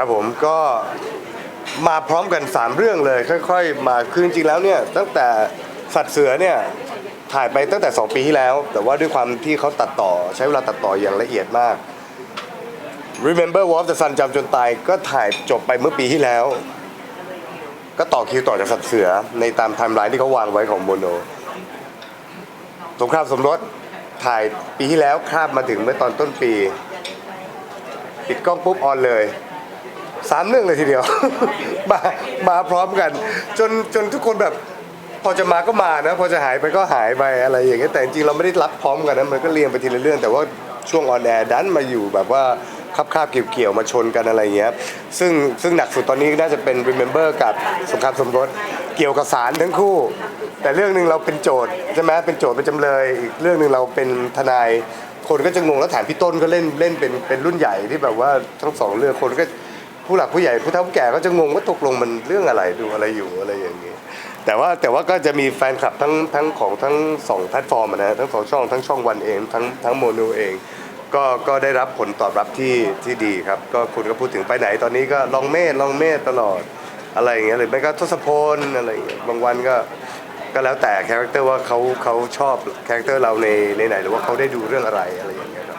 ครับผมก็มาพร้อมกัน 3 เรื่องเลย ค่อย ๆ มาคือจริงๆแล้วเนี่ยตั้งแต่สัตว์เสือเนี่ยถ่ายไปตั้งแต่ 2 ปีที่แล้ว แต่ว่าด้วยความที่เขาตัดต่อใช้เวลาตัดต่ออย่างละเอียดมาก Remember War of the Sun จำจนตายก็ถ่ายจบไปเมื่อปีที่แล้ว ก็ต่อคิวต่อจากสัตว์เสือในตามไทม์ไลน์ที่เขาวางไว้ของโมโนสงครามสมรสถ่ายปีที่แล้วคาบมาถึงเมื่อตอนต้นปี ปิดกล้องปุ๊บออนเลย สามเรื่องเลยทีเดียว มามาพร้อมกัน จนจนทุกคนแบบพอจะมาก็มานะ พอจะหายไปก็หายไปอะไรอย่างเงี้ยแต่จริงเราไม่ได้รับพร้อมกันนะมันก็เรียงไปทีละเรื่อง แต่ว่าช่วงออนแอร์ดันมาอยู่แบบว่าคับคาบเกี่ยวเกี่ยวๆมาชนกันอะไรเงี้ยซึ่งซึ่งหนักสุดตอนนี้น่าจะเป็น Remember กับสงครามสมรสเกี่ยวกับสารทั้งคู่ แต่เรื่องหนึ่งเราเป็นโจทย์ใช่ไหมเป็นโจทย์เป็นจำเลยอีกเรื่องหนึ่งเราเป็นทนายคนก็จะงงแล้วแถมพี่ต้นก็เล่นเล่นเป็นเป็นรุ่นใหญ่ที่แบบว่าทั้งสองเรื่องคนก็ ผู้หลักผู้ใหญ่ผู้เฒ่าผู้แก่ก็จะงงว่าตกลงมันเรื่องอะไรดูอะไรอยู่อะไรอย่างนี้ แต่ว่าแต่ว่าก็จะมีแฟนคลับทั้งทั้งของทั้งสองแพลตฟอร์มอะนะทั้งสองช่องทั้งช่องวันเองทั้งทั้งโมโนเอง ก็ก็ได้รับผลตอบรับที่ที่ดีครับ ก็คุณก็พูดถึงไปไหนตอนนี้ก็ลองเมธลองเมธตลอดอะไรอย่างเงี้ยหรือไม่ก็ทศพลอะไรอย่างเงี้ยบางวันก็ก็แล้วแต่คาแรคเตอร์ว่าเขาเขาชอบคาแรคเตอร์เราในในไหนหรือว่าเขาได้ดูเรื่องอะไรอะไรอย่างเงี้ยครับ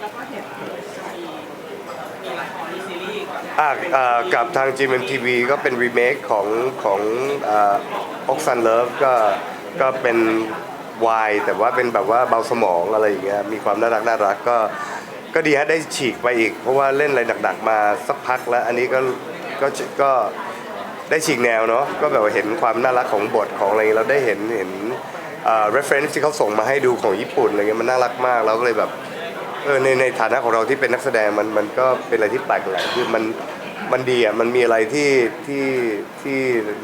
แล้วก็เห็นมีมีละครมีซีรีส์ อ่าอ่ากับทาง GMMTV ก็เป็นรีเมคของของอ่าอกซันเลิฟก็ก็เป็นวายแต่ว่าเป็นแบบว่าเบาสมองอะไรอย่างเงี้ยมีความน่ารักน่ารักก็ก็ดีฮะได้ฉีกไปอีก เพราะว่าเล่นอะไรหนักๆมาสักพักแล้ว อันนี้ก็ก็ก็ได้ฉีกแนวเนาะก็แบบว่าเห็นความน่ารักของบทของอะไรเงี้ยเราได้เห็นเห็นอ่า reference ที่เขาส่งมาให้ดูของญี่ปุ่นอะไรเงี้ยมันน่ารักมากเราก็เลยแบบ เออในในฐานะของเราที่เป็นนักแสดงมันมันก็เป็นอะไรที่แปลกแหละคือมันมันดีอะมันมีอะไรที่ที่ที่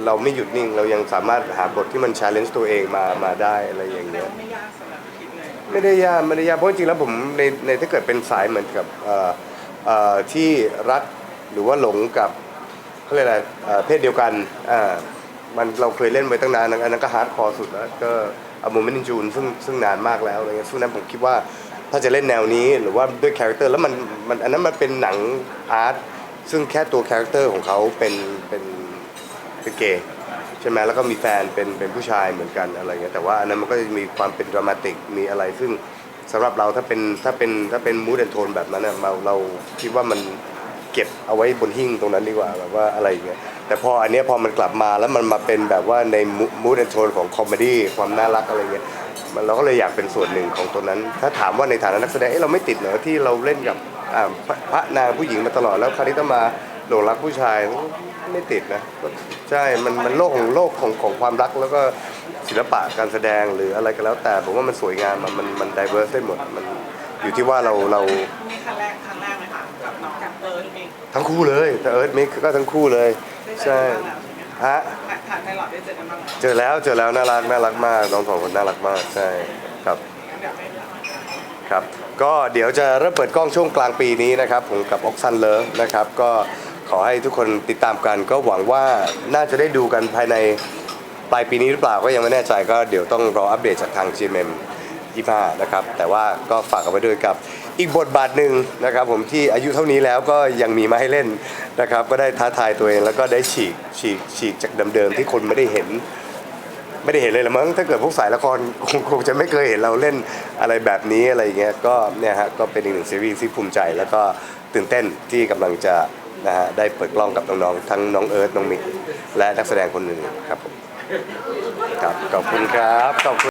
เราไม่หยุดนิ่ง เรายังสามารถหาบทที่มัน challenge ตัวเองมามาได้อะไรอย่างเงี้ยไม่ยากสำหรับคิดเลยไม่ได้ยากไม่ได้ยากเพราะจริงๆแล้วผมในในถ้าเกิดเป็นสายเหมือนกับเอ่อเอ่อที่รักหรือว่าหลงกับเขาเรียกอะไรเอ่อเพศเดียวกันอ่ามันเราเคยเล่นไว้ตั้งนานอันนั้นก็ฮาร์ดคอร์สุดแล้วก็อโมเมนต์จูนซึ่งซึ่งนานมากแล้วอะไรเงี้ยซึ่งนั้นผมคิดว่า ถ้าจะเล่นแนวนี้หรือว่าด้วยคาแรคเตอร์แล้วมันมันอันนั้นมันเป็นหนังอาร์ตซึ่งแค่ตัวคาแรคเตอร์ของเขาเป็นเป็นเป็นเกย์ใช่ไหมแล้วก็มีแฟนเป็นเป็นผู้ชายเหมือนกันอะไรเงี้ยแต่ว่าอันนั้นมันก็จะมีความเป็นดรามาติกมีอะไรซึ่งสำหรับเราถ้าเป็นถ้าเป็นถ้าเป็นมูดแอนโทนแบบนั้นน่ะเราเราคิดว่ามันเก็บเอาไว้บนหิ้งตรงนั้นดีกว่าแบบว่าอะไรอย่างเงี้ยแต่พออันเนี้ยพอมันกลับมาแล้วมันมาเป็นแบบว่าในมูดแอนโทนของคอมเมดี้ความน่ารักอะไรเงี้ย มันเราก็เลยอยากเป็นส่วนหนึ่งของตัวนั้น ถ้าถามว่าในฐานะนักแสดงเอ๊ะเราไม่ติดเหรอที่เราเล่นกับอ่าพระพระนางผู้หญิงมาตลอดแล้วคราวนี้ต้องมาหลงรักผู้ชายไม่ติดนะก็ใช่มันมันโลกของโลกของของความรักแล้วก็ศิลปะการแสดงหรืออะไรก็แล้ว แต่ผมว่ามันสวยงามมันมันมันดิเวอร์สได้หมดมันอยู่ที่ว่าเราเรามีครั้งแรกครั้งแรกไหมคะกับน้องกับเอิร์ธเองทั้งคู่เลยแต่เอิร์ธมิกก็ทั้งคู่เลยได้เจอใช่กันบ้างแล้วใช่ไหมฮะ ถ่ายถ่ายไพลอตได้เจอกันบ้างแล้วเจอแล้วเจอแล้วน่ารักน่ารักมากน้องสองคนน่ารักมากใช่ครับอยากให้ถามครับ ก็เดี๋ยวจะเริ่มเปิดกล้องช่วงกลางปีนี้นะครับผมกับออกซันเลิฟนะครับ ก็ขอให้ทุกคนติดตามกัน ก็หวังว่าน่าจะได้ดูกันภายในปลายปีนี้หรือเปล่าก็ยังไม่แน่ใจก็เดี๋ยวต้องรออัปเดตจากทาง GMM 25นะครับ แต่ว่าก็ฝากเอาไว้ด้วยกับ อีกบทบาทหนึ่งนะครับผมที่อายุเท่านี้แล้วก็ยังมีมาให้เล่นนะครับ ก็ได้ท้าทายตัวเองแล้วก็ได้ฉีกฉีกฉีกจากเดิมๆที่คนไม่ได้เห็น ไม่ได้เห็นเลยละมั้งถ้าเกิดพวกสายละครคงคงจะไม่เคยเห็นเราเล่นอะไรแบบนี้อะไรอย่างเงี้ยก็เนี่ยฮะก็เป็นอีกหนึ่งซีรีส์ที่ภูมิใจแล้วก็ตื่นเต้นที่กำลังจะนะฮะได้เปิดกล้องกับน้องๆทั้งน้องเอิร์ธน้องมิกและนักแสดงคนอื่นๆครับผมครับขอบคุณครับขอบคุณ